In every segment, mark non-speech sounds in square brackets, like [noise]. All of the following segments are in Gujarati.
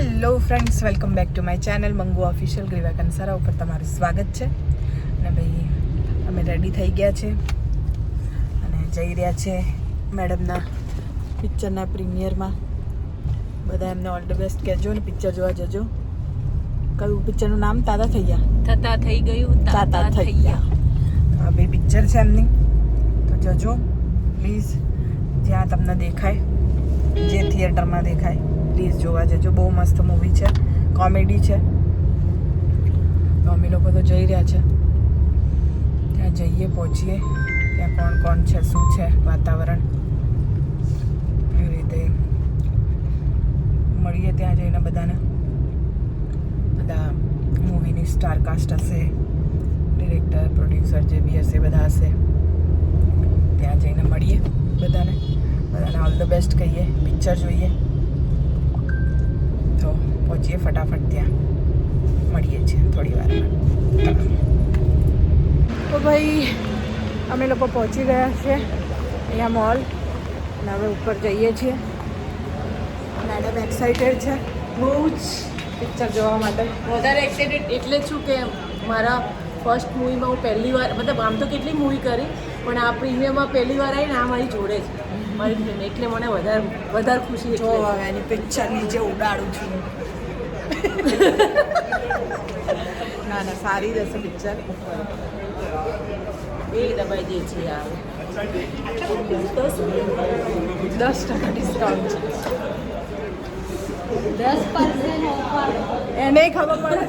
Hello friends welcome back to my channel Mangu official Griva Kansara ઉપર તમારું સ્વાગત છે. અને ભાઈ અમે રેડી થઈ ગયા છે. અને જઈ રહ્યા છે મેડમના પિક્ચરના પ્રીમિયરમાં બધા એમને ઓલ ધ બેસ્ટ કહેજો ને પિક્ચર જોવા જજો. કયું પિક્ચરનું નામ? તાતા થઈ ગયા? થતા થઈ ગયું તાતા થઈ ગયા. બે પિક્ચર છે એમની. તો જજો પ્લીઝ જ્યાં તમને દેખાય જે થિયેટરમાં દેખાય. પ્લીઝ જોવા જજો. બહુ મસ્ત મૂવી છે. કોમેડી છે. તો લોકો તો જઈ રહ્યા છે. ત્યાં જઈએ, પહોંચીએ. ત્યાં કોણ કોણ છે, શું છે વાતાવરણ? એવી રીતે મળીએ ત્યાં જઈને બધાને. બધા મૂવીની સ્ટારકાસ્ટ હશે ડિરેક્ટર પ્રોડ્યુસર જે બી હશે, બધા હશે. ત્યાં જઈને મળીએ બધાને. બધાને ઓલ ધ બેસ્ટ કહીએ. પિક્ચર જોઈએ. પહોંચીએ ફટાફટ ત્યાં. મળીએ છીએ થોડી વારમાં તો ભાઈ અમે લોકો પહોંચી ગયા છે અહીંયા મોલ અને હવે ઉપર જઈએ છીએ. મેડમ એક્સાઇટેડ છે. બહુ જ પિક્ચર જોવા માટે. વધારે એક્સાઇટેડ એટલે જ છું કે મારા ફર્સ્ટ મૂવીમાં હું પહેલી વાર મતલબ આમ તો કેટલી મૂવી કરી પણ આ પ્રીમિયમમાં પહેલી વાર આવીને આ મારી જોડે છે મારી ફિલ્મ એટલે મને વધારે વધારે ખુશી જો હવે એની પિક્ચર નીચે ઉડાડું છું. ના ના સારી રહેશે પિક્ચર એ દબાઈ દે છે યાર. દસ ટકા ડિસ્કાઉન્ટ છે. એને ખબર પડે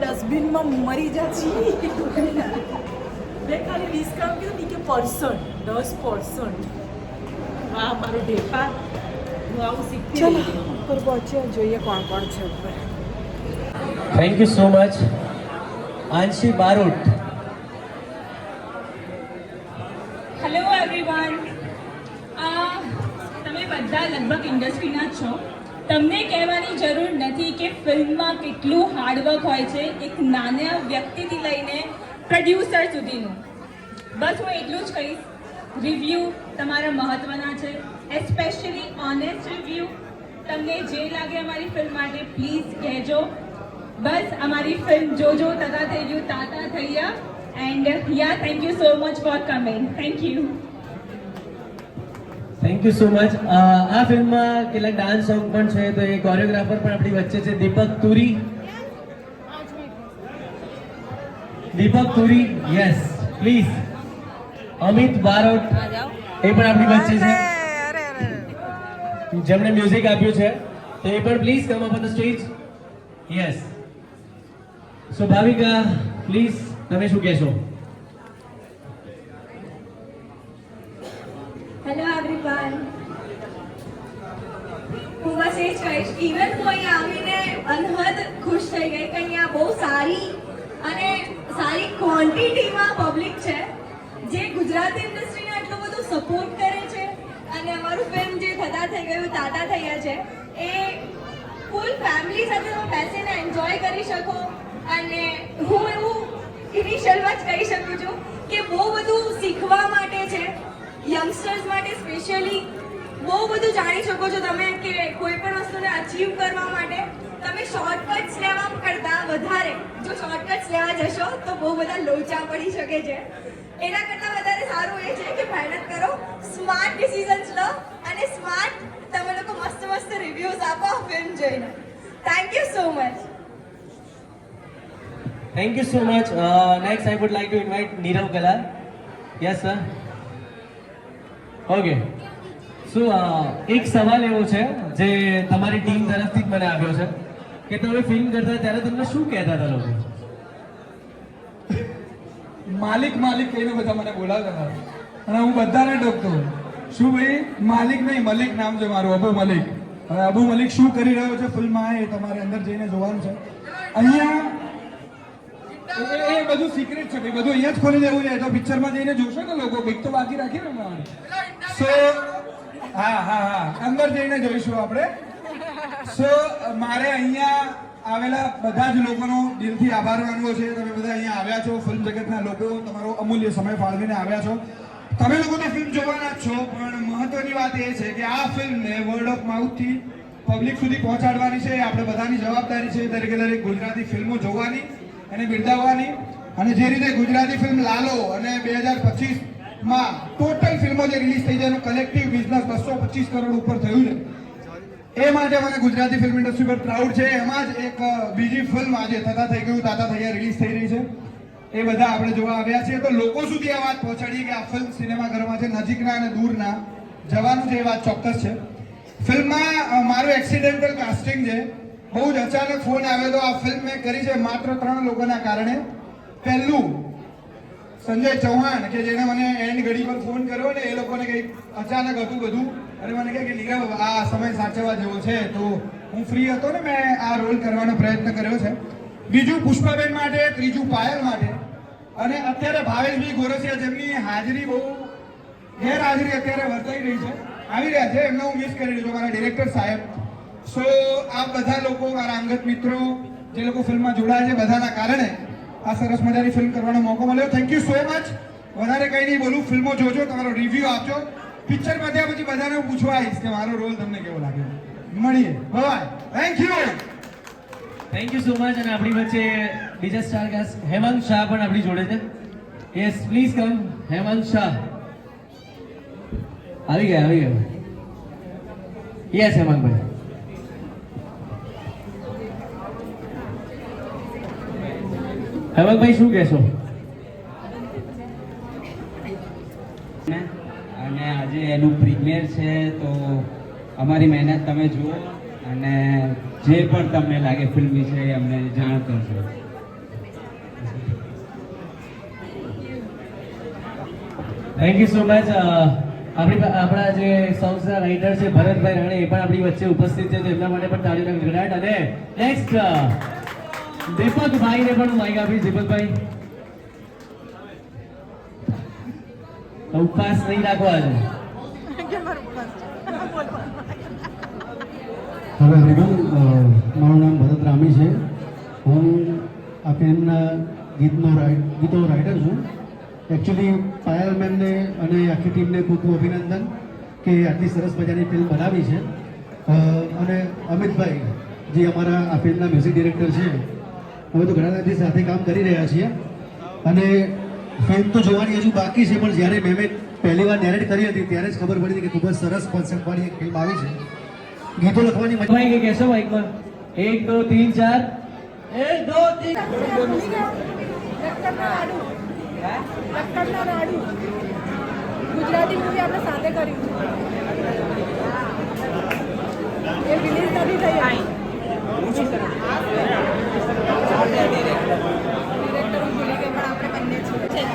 ડસ્ટબિનમાં મરી જા છીએ મેં ખાલી ડિસ્કાઉન્ટ કીધું કે પર્સન્ટ દસ પર્સન્ટ વાહ મારો ઢેફા. હું આવું રહી. ઉપર પહોંચ્યો જોઈએ કોણ કોણ છે ઉપર. Thank you so much Anshi Barot hello everyone તમે બધા લગભગ ઇન્ડસ્ટ્રીના જ છો. તમને કહેવાની જરૂર નથી કે ફિલ્મમાં કેટલું હાર્ડવર્ક હોય છે એક નાના વ્યક્તિથી લઈને પ્રોડ્યુસર સુધીનું. બસ હું એટલું જ કહીશ. રિવ્યૂ તમારા મહત્ત્વના છે એસ્પેશિયલી ઓનેસ્ટ રિવ્યૂ તમને જે લાગે અમારી ફિલ્મ માટે પ્લીઝ કહેજો. બસ, અમારી ફિલ્મ જોજો, તથા થઈ ગયું તાતા થઈ ગયા and yeah thank you so much for coming thank you thank you so much આ ફિલ્મમાં કેટલાક ડાન્સ સોંગ પણ છે, તો એ કોરિયોગ્રાફર પણ આપણી વચ્ચે છે, દીપક તુરી. દીપક તુરી યસ પ્લીઝ અમિત બારોટ, એ પણ આપણી વચ્ચે છે. જેમણે મ્યુઝિક આપ્યું છે, તો એ પણ please come up on the stage yes so Bhavika please તમે શું કહેશો? હેલો એવરીવન હું બસ એ જ કહીશ ઇવન હું અહીં આવીને અનહદ ખુશ થઈ ગઈ કે અહીંયા બહુ સારી અને સારી ક્વોન્ટિટીમાં પબ્લિક છે, જે ગુજરાતી ઇન્ડસ્ટ્રીને આટલું બધું સપોર્ટ કરે છે, અને અમારું ફિલ્મ થતા થઈ ગયું તાતા થયા છે. એ ફૂલ ફેમિલી સાથે તમે બેસીને એન્જોય કરી શકો અને હું એવું ઇનિશિયલમાં જ કહી શકું છું કે બહુ બધું શીખવા માટે છે યંગસ્ટર્સ માટે સ્પેશિયલી બહુ બધું જાણી શકો છો તમે કે કોઈ પણ વસ્તુને અચીવ કરવા માટે. તમે શોર્ટકટ્સ લેવા કરતાં વધારે. જો શોર્ટકટ્સ લેવા જશો તો બહુ બધા લોચા પડી શકે છે. એના કરતાં વધારે સારું એ છે કે મહેનત કરો. સ્માર્ટ ડિસિઝન્સ લો. અને સ્માર્ટ તમે લોકો મસ્ત મસ્ત રિવ્યુઝ આપો આ ફિલ્મ જોઈને. Thank you so much thank you so much next I would like to invite Nirav Kala yes sir okay so એક સવાલ એવો છે જે તમારી ટીમ તરફથી જ મને આવ્યો છે કે તમે ફિલ્મ કરતા ત્યારે તમને શું કહેતા હતા લોકો? માલિક માલિક કહીને બધા મને બોલાવતા હતા. અને હું બધાને ટોકતો શું ભાઈ? માલિક નહીં, મલિક નામ છે મારું અબુ મલિક. હવે અબુ મલિક શું કરી રહ્યો છે ફિલ્મમાં? એ તમારે અંદર જઈને જોવાનું છે. અહીંયા એ- બધું સિક્રેટ છે ભાઈ, બધું અહીંયા જ ખોલી દેવું છે. તો પિક્ચરમાં જઈને જોશો ને લોકો બીક તો બાકી રાખી ને સો હા હા હા. અંદર જઈને જોઈશું આપણે. સો મારે અહીંયા આવેલા બધા જ લોકોનો દિલથી આભાર માનવો છે. તમે બધા અહીંયા આવ્યા છો, ફિલ્મ જગતના લોકો. તમારો અમૂલ્ય સમય ફાળવીને આવ્યા છો. તમે લોકો તો ફિલ્મ જોવાના જ છો, પણ મહત્વની વાત એ છે કે આ ફિલ્મને વર્ડ ઓફ માઉથથી પબ્લિક સુધી પહોંચાડવાની છે. આપણે બધાની જવાબદારી છે દરેકે દરેક ગુજરાતી ફિલ્મો જોવાની અને બિરદાવવાની. અને જે રીતે ગુજરાતી ફિલ્મ લાલો અને બે હજાર પચીસમાં ટોટલ ફિલ્મો જે રિલીઝ થઈ જાય એનું કલેક્ટિવ બિઝનેસ બસો પચીસ કરોડ ઉપર થયું છે. એ માટે મને ગુજરાતી ફિલ્મ ઇન્ડસ્ટ્રી પર પ્રાઉડ છે. એમાં જ એક બીજી ફિલ્મ આજે થતા થઈ ગયું, તાતા થૈયા રિલીઝ થઈ રહી છે. એ બધા આપણે જોવા આવ્યા છીએ તો લોકો સુધી આ વાત પહોંચાડીએ કે આ ફિલ્મ સિનેમાઘરમાં છે, નજીકના અને દૂરના. જવાનું છે એ વાત ચોક્કસ છે. ફિલ્મમાં મારું એક્સિડેન્ટલ કાસ્ટિંગ છે. બહુ જ અચાનક ફોન આવ્યો તો આ ફિલ્મ મેં કરી છે માત્ર ત્રણ લોકોના કારણે. પહેલું, સંજય ચૌહાણ, કે જેને મને એન્ડ ઘડી પર ફોન કર્યો ને એ લોકોને કંઈક અચાનક હતું બધું. અને મને કહે કે, નીરવ, આ સમય સાચવવા જેવો છે. તો હું ફ્રી હતો ને મેં આ રોલ કરવાનો પ્રયત્ન કર્યો છે. બીજું પુષ્પાબેન માટે, ત્રીજું પાયલ માટે. અને અત્યારે ભાવેશભાઈ ગોરસિયા જેમની હાજરી બહુ ગેરહાજરી અત્યારે વર્તાઈ રહી છે. આવી રહ્યા છે, એમને હું મિસ કરી રહ્યો છું, મારા ડિરેક્ટર સાહેબ. સો આ બધા લોકો, મારા અંગત મિત્રો, જે લોકો ફિલ્મમાં જોડાયા છે, બધાના કારણે આ સરસ મજાની ફિલ્મ કરવાનો મોકો મળ્યો. થેન્ક યુ સો મચ વધારે કંઈ નહીં બોલું, ફિલ્મો જોજો, તમારો રિવ્યુ આપજો. પિક્ચર પત્યા પછી બધાને હું પૂછવા આવીશ કે મારો રોલ તમને કેવો લાગ્યો? મળીએ. Bye thank you thank you so much અને આપણી વચ્ચે બીજા સ્ટાર કાસ્ટ હેમાંગ શાહ પણ આપણી જોડે છે. Yes please come Hemang Shah. આવી ગયા આવી ગયા. યસ હેમાંગભાઈ હેમાંગભાઈ શું કહેશો? અને આજે એનું પ્રીમિયર છે, તો અમારી મહેનત તમે જુઓ. અને જે પણ તમને લાગે ફિલ્મ વિશે એ અમને જાણ કરજો. થેન્ક યુ સો મચ આપણી આપણા જે સોંગ્સના રાઇટર છે ભરતભાઈ રાણે એ પણ આપણી વચ્ચે ઉપસ્થિત છે તો એમના માટે પણ તાળીઓના ગડગડાટ અને નેક્સ્ટ દીપકભાઈને પણ માઇક આપીશ દીપકભાઈ. ઉપવાસ નહીં રાખવા [laughs] છે એવરીવન મારું નામ ભરત રામી છે. હું આ ફિલ્મના ગીતનો રાઇટ ગીતો રાઇટર છું. એકચ્યુઅલી પાયલ મેમને અને આખી ટીમને ખૂબ ખૂબ અભિનંદન કે આટલી સરસ મજાની ફિલ્મ બનાવી છે. અને અમિતભાઈ, જે અમારા આ ફિલ્મના મ્યુઝિક ડિરેક્ટર છે, અમે તો ઘણા દિવસ સાથે કામ કરી રહ્યા છીએ. અને ફિલ્મ તો જોવાની હજુ બાકી છે, પણ જ્યારે મેં પહેલી વાર નેરેટ કરી હતી, ત્યારે જ ખબર પડી હતી કે ખૂબ જ સરસ કોન્સેપ્ટવાળી એક ફિલ્મ આવી છે. ગીતો લખવાની મજા ભાઈ કે કહેશો માઇકમાં એક દો તીન ચાર. એક દો તીન. ગુજરાતી મૂવી આપણે સાથે કર્યું એ રિલીઝ નથી થઈ ડિરેક્ટર હું ભૂલી ગઈ પણ આપણે બંને છીએ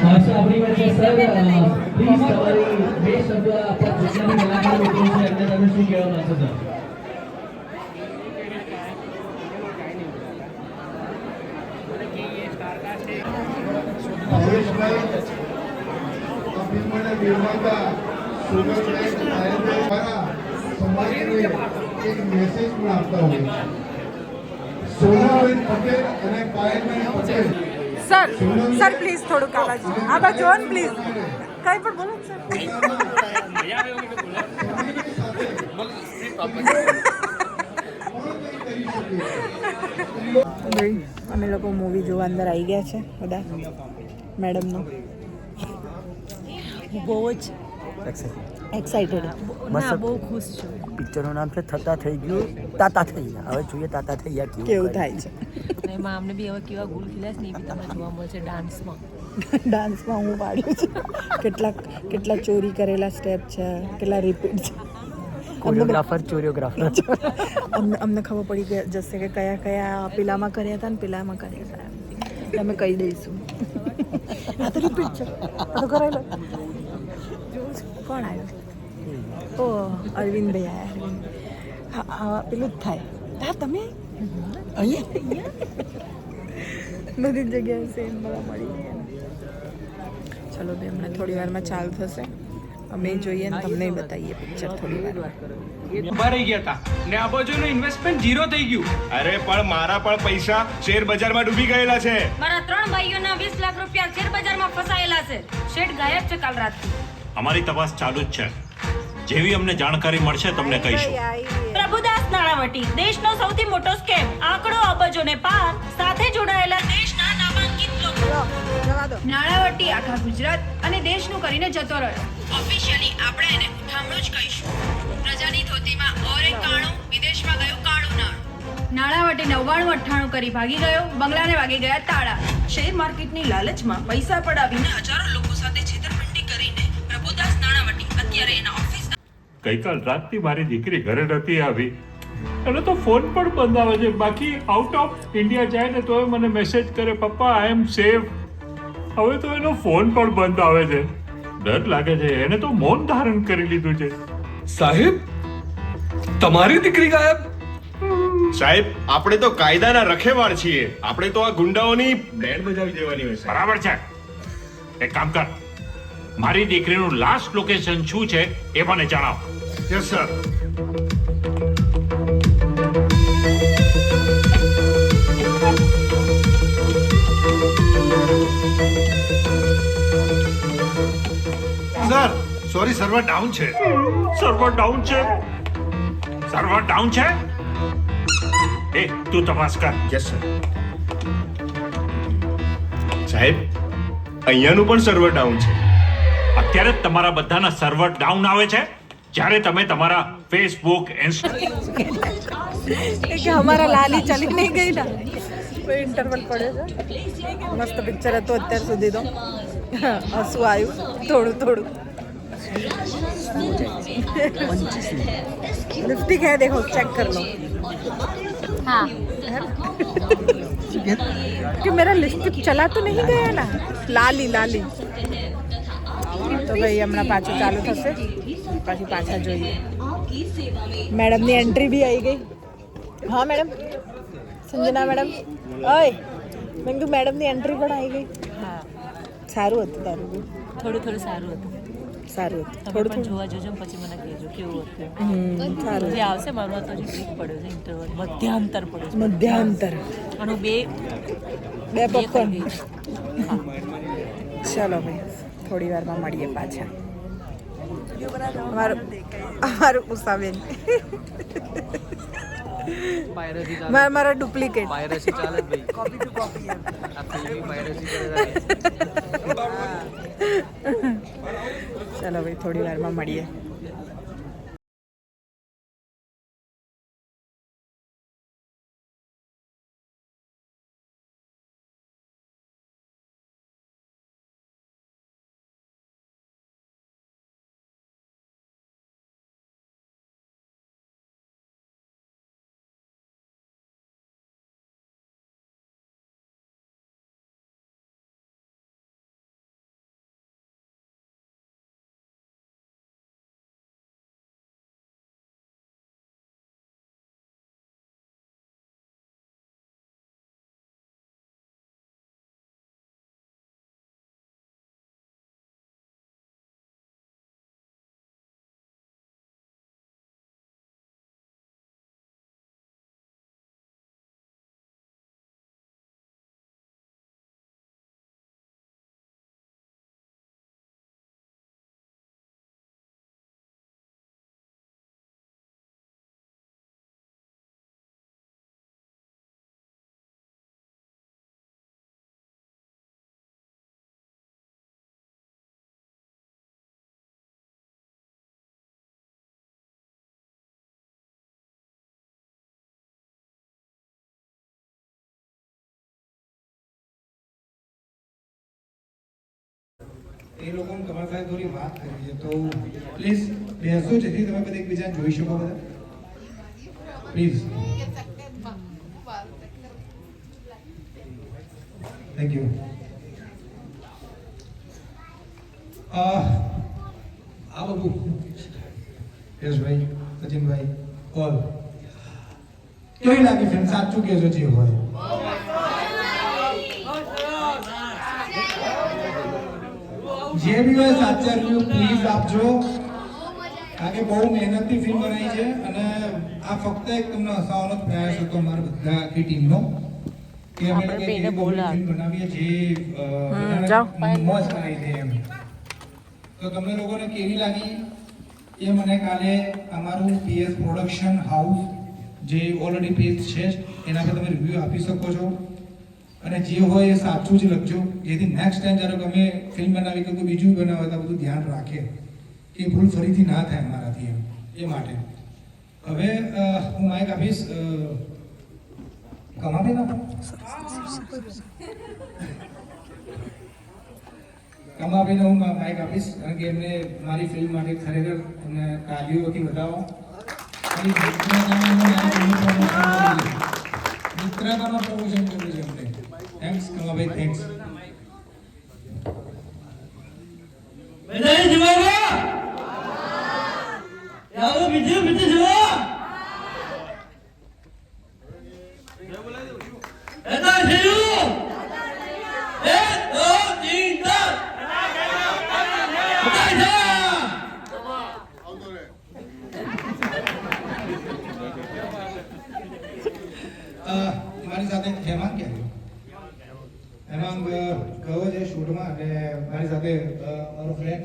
હા તો આપણી વચ્ચે સર પ્લીઝ તમારી બે શબ્દ આપણા ગુજરાતી કલાકાર મિત્રો છે એમને તમે શું કહેવા માંગો છો ભાવેશભાઈ આ ફિલ્મના નિર્માતા સુગરભાઈ નાયકભાઈ દ્વારા સમાજને એક મેસેજ પણ આપતા હોય છે સોનાબેન પટેલ અને Payalben Patel sir sir please થોડુંક અવાજ આ બાજુ ને પ્લીઝ કઈ પણ બોલો, સર. અમે લોકો મૂવી જોવા અંદર આવી ગયા છે, બધા. મેડમનો. બહુ જ. એક્સાઇટેડ ના બહુ ખુશ છું. પિક્ચરનું નામ છે થતા થઈ ગયું તાતા થઈ ગયા. હવે જોઈએ તાતા થઈ ગયા કેવું કેવું થાય. છે. એમાં અમને બી હવે કેવા ગુલ ખીલા છે ને એ બી તમને જોવા મળશે ડાન્સમાં. ડાન્સમાં હું પાડ્યું છે. કેટલા કેટલા ચોરી કરેલા સ્ટેપ છે કેટલા રિપીટ છે. કોરિયોગ્રાફર ચોરિયોગ્રાફર અમને અમને ખબર પડી કે જશે કે કયા કયા પેલામાં કર્યા હતા ને પેલામાં કર્યા હતા. અમે કહી દઈશું. આ તો રિપીટ છે. આ તો કરાયેલો. જોઉં છું. કોણ આવ્યું? ઓ અરવિંદભાઈ અરવિંદ હા હા પેલું જ થાય. હા તમે? અહીંયા? બધી જગ્યાએ સેમ મળવા મળી ચલો બે હમણાં થોડી વારમાં ચાલુ થશે. અમે જોઈએ ને તમને બતાવીએ પિક્ચર થોડી વાર. ઊભા રહી ગયા હતા ને આ બાજુનું ઇન્વેસ્ટમેન્ટ ઝીરો થઈ ગયું. અરે પણ મારા પણ પૈસા શેર બજારમાં ડૂબી ગયેલા છે. મારા ત્રણ ભાઈઓના વીસ લાખ રૂપિયા શેર બજારમાં ફસાયેલા છે. શેઠ ગાયબ છે કાલ રાતથી. અમારી તપાસ ચાલુ જ છે. જેવી અમને જાણકારી મળશે તમને કહીશું. પ્રભુદાસ નાણાવટી દેશનો સૌથી મોટો સ્કેમ. આંકડો અબજોને પાર. સાથે જોડાયેલા દેશના નામાંકિત લોકો. નાણાવટી આખા ગુજરાત અને દેશનું કરીને જતો રહ્યો. ઓફિશિયલી આપણે એને ઉઠામણું જ કહીશું. પ્રજાની ધોતીમાં ઓરે કાણું વિદેશમાં ગયું કાળું નાણું. નાણાવટી નવ્વાણું અઠ્ઠાણું કરી ભાગી ગયો બંગલાને વાગી ગયા તાળા. શેર માર્કેટની લાલચમાં પૈસા પડાવીને હજારો લોકો સાથે છેતરપિંડી કરીને પ્રભુદાસ નાણાવટી અત્યારે એના ઓફિસ ગઈકાલ રાતથી મારી દીકરી ઘરે નથી આવી. એનો તો ફોન પણ બંધ આવે છે. બાકી આઉટ ઓફ ઇન્ડિયા જાય ને તોય મને મેસેજ કરે પપ્પા આઈ એમ સેફ હવે તો એનો ફોન પણ બંધ આવે છે. ડર લાગે છે. એને તો મૌન ધારણ કરી લીધું છે. સાહેબ તમારી દીકરી ગાયબ? સાહેબ આપણે તો કાયદાના રખેવાળ છીએ. આપણે તો આ ગુંડાઓની બેન્ડ બજાવી દેવાની હોય બરાબર છે. એક કામ કર. મારી દીકરીનું લાસ્ટ લોકેશન શું છે એ મને જણાવો. Yes sir sir sorry server down છે. સર્વર ડાઉન છે? સર્વર ડાઉન છે? એ તું તપાસ કર. યસ સર સાહેબ અહીંયાનું પણ સર્વર ડાઉન છે. અત્યારે જ તમારા બધાના સર્વર ડાઉન આવે છે જ્યારે તમે તમારા ફેસબુક ઇન્સ્ટા કે અમારા લાલી ચલી નહીં ગઈ ના કોઈ ઇન્ટરવલ પડે છે મસ્ત પિક્ચર હતું અત્યાર સુધી તો હસવું આવ્યું થોડું થોડું लिपस्टिक है देखो चेक कर लो હા कि मेरा लिपस्टिक चला तो नहीं गया ना लाली लाली તો ભાઈ હમણાં પાછું ચાલુ થશે. પછી પાછા જોઈએ. મેડમની એન્ટ્રી બી આવી ગઈ. હા મેડમ? સંજના મેડમ? ઓય મેં કીધું મેડમની એન્ટ્રી પણ આવી ગઈ. હા. સારું હતું તારું. થોડું થોડું સારું હતું. સારું હતું. થોડું પણ જોવા જજો પછી મને કહેજો કેવું હતું. સારું જે આવશે મારું તો હજી બ્રેક પડ્યો છે ઇન્ટરવલ મધ્યાંતર પડ્યો છે. મધ્યાંતર. અને બે બે કરી ચલો ભાઈ. થોડી વારમાં મળીએ પાછા. અમારું અમારું ઉષાબેન. મારા મારા ડુપ્લિકેટ. ચલો ભાઈ થોડી વારમાં મળીએ. એ લોકો તમારી સાથે થોડી વાત કરવી છે તો પ્લીઝ બેસો જેથી તમે બધા એકબીજાને જોઈ શકો બધા? પ્લીઝ થેન્ક યુ આ બાબુ યશભાઈ સચિનભાઈ ઓલ કેવી લાગે ફિલ્મ સાચું કહેજો જે હોય. જે બી હોય સાચા રિવ્યુ પ્લીઝ આપજો. કારણ કે બહુ મહેનતથી ફિલ્મ બનાવી છે અને આ ફક્ત એક તમને હસાવવાનો પ્રયાસ હતો અમારા બધા આખી ટીમનો કે અમે લોકો એવી ફિલ્મ બનાવીએ જે મસ્ત બનાવી દે એમ. તો તમને લોકોને કેવી લાગી એ મને કાલે અમારું પીએસ પ્રોડક્શન હાઉસ જે ઓલરેડી પેજ છે એના પર તમે રિવ્યૂ આપી શકો છો? અને જે હોય એ સાચું જ લખજો. જેથી નેક્સ્ટ ટાઈમ જ્યારે અમે ફિલ્મ બનાવી કે કોઈ બીજું બનાવે તો બધું ધ્યાન રાખે. કે ભૂલ ફરીથી ના થાય મારાથી એમ. એ માટે. હવે હું માઇક આપીશ. કમાબેન કમાબેન હું માઇક આપીશ. કારણ કે એમને મારી ફિલ્મ માટે ખરેખર એમને તાલીઓથી વધાવો. ખાલી મિત્રતામાં promotion કર્યું છે. મિત્રતામાં પ્રમોશન કર્યું છે એમને થેન્ક્સ કમાભાઈ થેન્ક્સ અ, મારી સાથે હેમાંગ ક્યાં હેમાંગ અ, ગયો છે શૂટમાં અને મારી સાથે અ, મારો ફ્રેન્ડ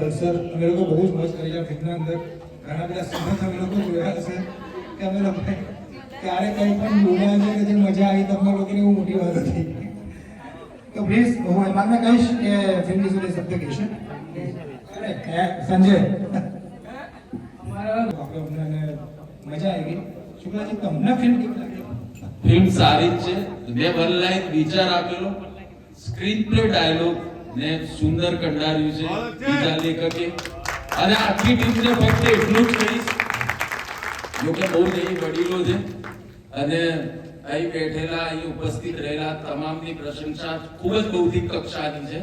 વલસર અમે લોકો બહુ જ મસ્ત કરી છે ફિલ્મના અંદર. ઘણા બધા સીન અમે લોકો જોયા હશે કે અમે લોકો ક્યારે કંઈ પણ બોલ્યા છે કે જે મજા આવી તમને લોકોને એવું મોટી વાત હતી. તો પ્લીઝ હું હેમાંગને કહીશ કે ફિલ્મ વિશે બે શબ્દ કહીશ સંજય? આપણે અમને મજા આવી ગઈ. શુક્લાજી, તમને ફિલ્મ કેવી ફિલ્મ સારી જ છે. બે વન લાઈન વિચાર આપેલો. સ્ક્રીન પ્લે ડાયલોગ ને સુંદર કંડાર્યું છે. બીજા લેખકે. અને આખી ટીમને ફક્ત એટલું જ કહીશ. જોકે બહુ નહીં વડીલો છે. અને અહીં બેઠેલા અહીં ઉપસ્થિત રહેલા તમામની પ્રશંસા ખૂબ જ બૌદ્ધિક કક્ષાની છે.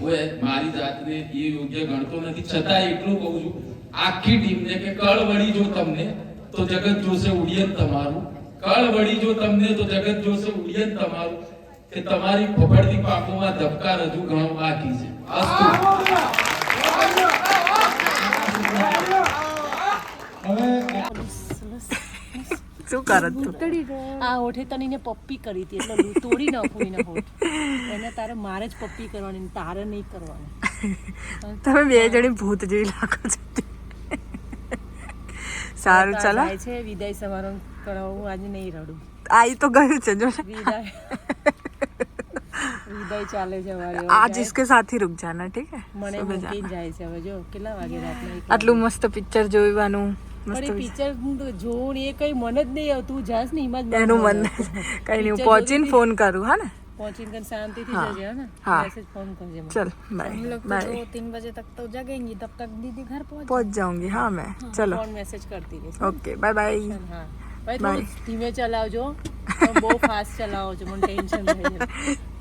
હું એ મારી જાતને એ યોગ્ય ગણતો નથી. છતાં એટલું કહું છું આખી ટીમને કે કળ વળી જો તમને તો જગત જોશે ઉડિયન તમારું. કળ વળી જો તમને તો જગત જોશે ઉડિયન તમારું. કે તમારી ફફડતી પાકોમાં ધબકાર હજુ ઘણો બાકી છે. શું કરત તું? આ ઓઠે તનીને પપ્પી કરી હતી એટલે તોડી નાખું એને હોઠ. એને તારે મારે જ પપ્પી કરવાની તારે નહીં કરવાની. તમે બે જણી ભૂત જેવી લાગો છો. સારું આ છે વિદાય સમારોહ કરાવું હું આજે નહીં રડું. આઈ તો ગયું છે જો. વિદાય. વિદાય ચાલે છે અમારી હવે आज જાય. इसके साथ ही रुक जाना ठीक है મને સુબહ મૂકીને जाना જાય છે હવે જો કેટલા વાગે રાતના એક આટલું મસ્ત પિક્ચર જોવાનું પણ મસ્ત એ પિક્ચર જોવું ને એ કઈ મન જ નહીં આવતું જાસ ને એમાં જ મન એનું મન આવે. કઈ નહીં હું Picture પહોંચીને જોતી ફોન કરું હા ને પહોંચીને કરીને શાંતિથી हाँ, જજે હા ને हाँ। મેસેજ ફોન કરજે મને. चल बाय बाय तीन बजे तक तो जगेंगी तब तक दीदी घर पहुंच पहुंच जाऊंगी हाँ मैं चलो ફોન મેસેજ કરતી રહીશ ओके बाय बाय હા ભાઈ. થોડું ધીમે ચલાવજો. બહુ ફાસ્ટ ચલાવો છો મને ટેન્શન થઈ જાય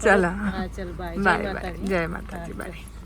ચલો. હા ચલ બાય જય બાય જય માતાજી બાય.